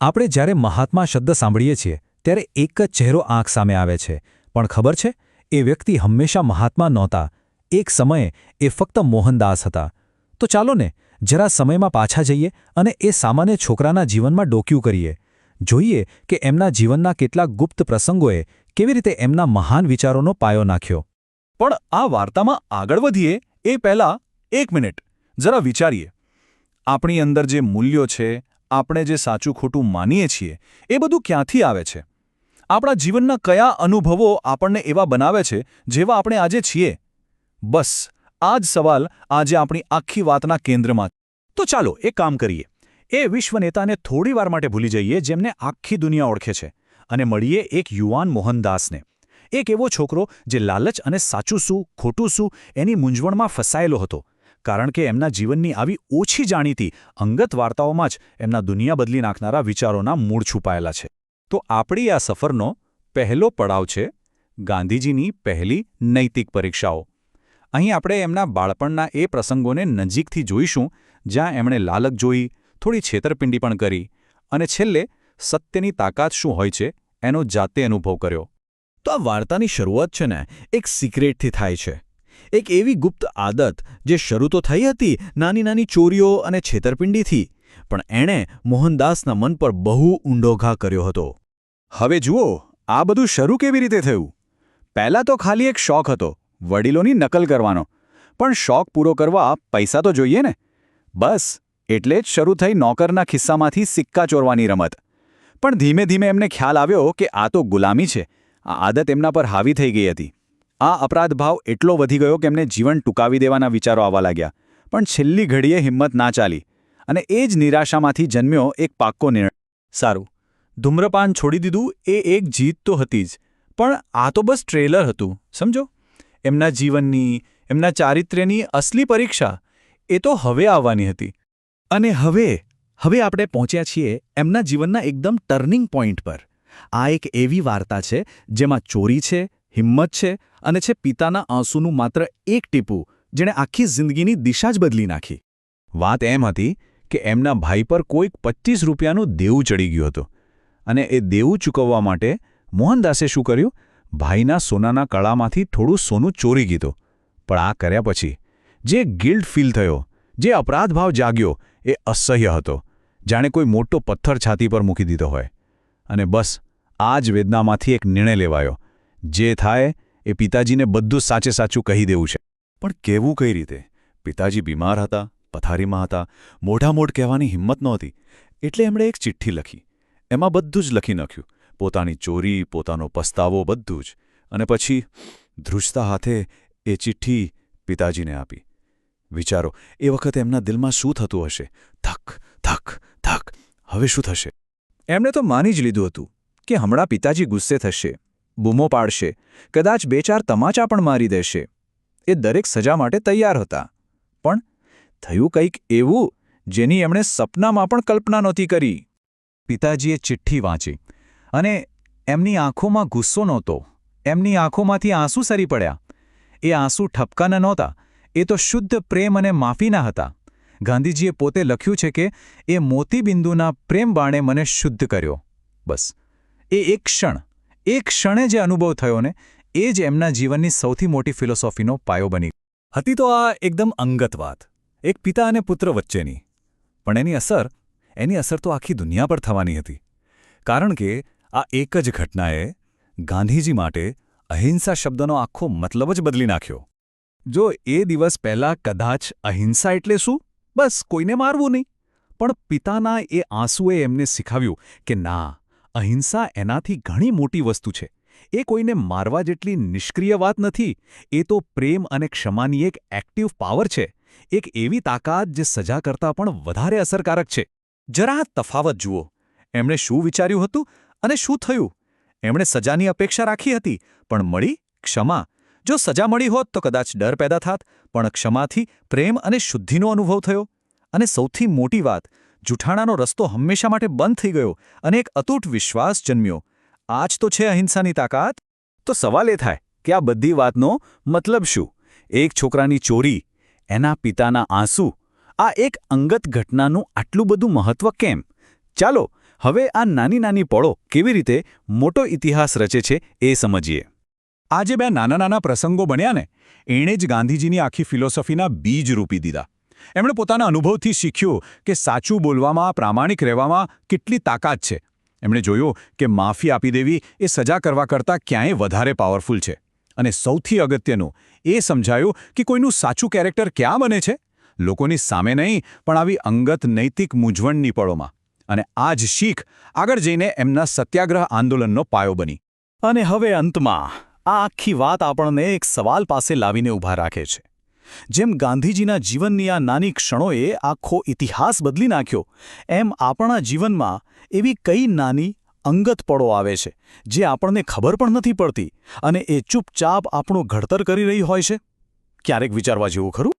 આપણે જ્યારે મહાત્મા શબ્દ સાંભળીએ છીએ, ત્યારે એક જ ચહેરો આંખ સામે આવે છે. પણ ખબર છે? એ વ્યક્તિ હંમેશા મહાત્મા નહોતા. એક સમયે એ ફક્ત મોહનદાસ હતા. તો ચાલો ને, જરા સમયમાં પાછા જઈએ અને એ સામાન્ય છોકરાના જીવનમાં ડોક્યું કરીએ. જોઈએ કે એમના જીવનના કેટલાક ગુપ્ત પ્રસંગોએ કેવી રીતે એમના મહાન વિચારોનો પાયો નાખ્યો. પણ આ વાર્તામાં આગળ વધીએ એ પહેલાં એક મિનિટ. જરા વિચારીએ. આપણી અંદર જે મૂલ્યો છે આપણે જે સાચું ખોટું માનીએ છીએ, એ બધું ક્યાંથી આવે છે? આપણા જીવનના કયા અનુભવો આપણને એવા બનાવે છે જેવા આપણે આજે છીએ? બસ, આ જ સવાલ આજે આપણી આખી વાતના કેન્દ્રમાં. તો ચાલો એક કામ કરીએ. એ વિશ્વ નેતાને થોડી વાર માટે ભૂલી જઈએ જેમને આખી દુનિયા ઓળખે છે. અને મળીએ એક યુવાન મોહનદાસને. એક એવો છોકરો જે લાલચ અને સાચું શું, ખોટું શું એની મૂંઝવણમાં ફસાયેલો હતો. કારણ કે એમના જીવનની આવી ઓછી જાણીતી અંગત વાર્તાઓમાં જ એમના દુનિયા બદલી નાખનારા વિચારોના મૂળ છુપાયેલા છે. તો આપણી આ સફરનો પહેલો પડાવ છે ગાંધીજીની પહેલી નૈતિક પરીક્ષાઓ. અહીં આપણે એમના બાળપણના એ પ્રસંગોને નજીકથી જોઈશું, જ્યાં એમણે લાલક જોઈ, થોડી છેતરપિંડી પણ કરી, અને છેલ્લે સત્યની તાકાત શું હોય છે એનો જાતે અનુભવ કર્યો. તો આ વાર્તાની શરૂઆત છે ને, એક સિક્રેટથી થાય છે. એક એવી ગુપ્ત આદત જે શરૂ તો થઈ હતી નાની નાની ચોરીઓ અને છેતરપિંડીથી, પણ એણે મોહનદાસના મન પર બહુ ઊંડો ઘા કર્યો હતો. હવે જુઓ, આ બધું શરૂ કેવી રીતે થયું? પહેલાં તો ખાલી એક શોખ હતો, વડીલોની નકલ કરવાનો. પણ શોખ પૂરો કરવા પૈસા તો જોઈએ ને. બસ, એટલે જ શરૂ થઈ નોકરના ખિસ્સામાંથી સિક્કા ચોરવાની રમત. પણ ધીમે ધીમે એમને ખ્યાલ આવ્યો કે આ તો ગુલામી છે. આ આદત એમના પર હાવી થઈ ગઈ હતી. આ અપરાધભાવ એટલો વધી ગયો કે એમને જીવન ટૂંકાવી દેવાના વિચારો આવવા લાગ્યા. પણ છેલ્લી ઘડીએ હિંમત ના ચાલી અને એ જ નિરાશામાંથી જન્મ્યો એક પાક્કો નિર્ણય. સારું, ધૂમ્રપાન છોડી દીધું એ એક જીત તો હતી જ, પણ આ તો બસ ટ્રેલર હતું, સમજો? એમના જીવનની, એમના ચારિત્ર્યની અસલી પરીક્ષા, એ તો હવે આવવાની હતી. અને હવે હવે આપણે પહોંચ્યા છીએ એમના જીવનના એકદમ ટર્નિંગ પોઈન્ટ પર. આ એક એવી વાર્તા છે જેમાં ચોરી છે હિંમત છે અને છે પિતાના આંસુનું માત્ર એક ટીપું, જેણે આખી જિંદગીની દિશા જ બદલી નાખી. વાત એમ હતી કે એમના ભાઈ પર કોઈક પચીસ રૂપિયાનું દેવું ચડી ગયું હતું અને એ દેવું ચૂકવવા માટે મોહનદાસે શું કર્યું? ભાઈના સોનાના કળામાંથી થોડું સોનું ચોરી ગીધું પણ આ કર્યા પછી જે ગિલ્ટ ફીલ થયો, જે અપરાધભાવ જાગ્યો, એ અસહ્ય હતો. જાણે કોઈ મોટો પથ્થર છાતી પર મૂકી દીધો હોય. અને બસ, આ જ વેદનામાંથી એક નિર્ણય લેવાયો. જે થાય એ પિતાજીને બધું સાચે સાચું કહી દેવું છે. પણ કેવું કઈ રીતે? પિતાજી બીમાર હતા, પથારીમાં હતા, મોઢામોઢ કહેવાની હિંમત નહોતી. એટલે એમણે એક ચિઠ્ઠી લખી. એમાં બધું જ લખી નાખ્યું. પોતાની ચોરી, પોતાનો પસ્તાવો, બધું જ. અને પછી ધ્રુજતા હાથે એ ચિઠ્ઠી પિતાજીને આપી. વિચારો, એ વખતે એમના દિલમાં શું થતું હશે? ધક ધક ધક. હવે શું થશે? એમણે તો માની જ લીધું હતું કે હમણાં પિતાજી ગુસ્સે થશે. બૂમો પાડશે. કદાચ બે ચાર તમાચા પણ મારી દેશે. એ દરેક સજા માટે તૈયાર હતા. પણ થયું કંઈક એવું જેની એમણે સપનામાં પણ કલ્પના નહોતી કરી. પિતાજીએ ચિઠ્ઠી વાંચી અને એમની આંખોમાં ગુસ્સો નહોતો. એમની આંખોમાંથી આંસુ સરી પડ્યા. એ આંસુ ઠપકાના નહોતા. એ તો શુદ્ધ પ્રેમ અને માફીના હતા. ગાંધીજીએ પોતે લખ્યું છે કે એ મોતીબિંદુના પ્રેમ બાણે મને શુદ્ધ કર્યો. બસ. એ એક ક્ષણ. એ ક્ષણે જે અનુભવ થયો ને, એ જ એમના જીવનની સૌથી મોટી ફિલોસોફીનો પાયો બની હતી તો આ એકદમ અંગત વાત, એક પિતા અને પુત્ર વચ્ચેની. પણ એની અસર એની અસર તો આખી દુનિયા પર થવાની હતી. કારણ કે આ એક જ ઘટનાએ ગાંધીજી માટે અહિંસા શબ્દનો આખો મતલબ જ બદલી નાખ્યો. જો એ દિવસ પહેલાં કદાચ અહિંસા એટલે શું? બસ કોઈને મારવું નહીં. પણ પિતાના એ આંસુએ એમને શીખવ્યું કે ના અહિંસા એનાથી ઘણી મોટી વસ્તુ છે. એ કોઈને મારવા જેટલી નિષ્ક્રિય વાત નથી, એ તો પ્રેમ અને ક્ષમાની એક એક્ટિવ પાવર છે. એક એવી તાકાત જે સજા કરતાં પણ વધારે અસરકારક છે. જરા તફાવત જુઓ. એમણે શું વિચાર્યું હતું અને શું થયું? એમણે સજાની અપેક્ષા રાખી હતી, પણ મળી ક્ષમા. જો સજા મળી હોત તો કદાચ ડર પેદા થાત, પણ ક્ષમાથી પ્રેમ અને શુદ્ધિનો અનુભવ થયો. અને સૌથી મોટી વાત જૂઠાણાનો રસ્તો હંમેશા માટે બંધ થઈ ગયો અને એક અતૂટ વિશ્વાસ જન્મ્યો. આ જ તો છે અહિંસાની તાકાત? તો સવાલ એ થાય કે આ બધી વાતનો મતલબ શું? એક છોકરાની ચોરી, એના પિતાના આંસુ, આ એક અંગત ઘટનાનું આટલું બધું મહત્વ કેમ? ચાલો, હવે આ નાની નાની પળો કેવી રીતે મોટો ઇતિહાસ રચે છે એ સમજીએ. આ જે બે નાના નાના પ્રસંગો બન્યા ને. એણે જ ગાંધીજીની આખી ફિલોસોફીના બીજ રૂપી દીધા. એમણે પોતાના અનુભવથી શીખ્યું કે સાચું બોલવામાં, પ્રામાણિક રહેવામાં કેટલી તાકાત છે. એમણે જોયું કે માફી આપી દેવી એ સજા કરવા કરતાં ક્યાંય વધારે પાવરફુલ છે. અને સૌથી અગત્યનું, એ સમજાયું કે કોઈનું સાચું કેરેક્ટર ક્યાં બને છે? લોકોની સામે નહીં, પણ આવી અંગત નૈતિક મૂંઝવણની પળોમાં અને આ જ શીખ આગળ જઈને એમના સત્યાગ્રહ આંદોલનનો પાયો બની. અને હવે અંતમાં, આ આખી વાત આપણને એક સવાલ પાસે લાવીને ઊભા રાખે છે. જેમ ગાંધીજીના જીવનની આ નાની ક્ષણોએ આખો ઇતિહાસ બદલી નાખ્યો, એમ આપણા જીવનમાં એવી કઈ નાની અંગત પળો આવે છે, જે આપણને ખબર પણ નથી પડતી અને એ ચૂપચાપ આપણું ઘડતર કરી રહી હોય છે? ક્યારેક વિચારવા જેવું ખરું?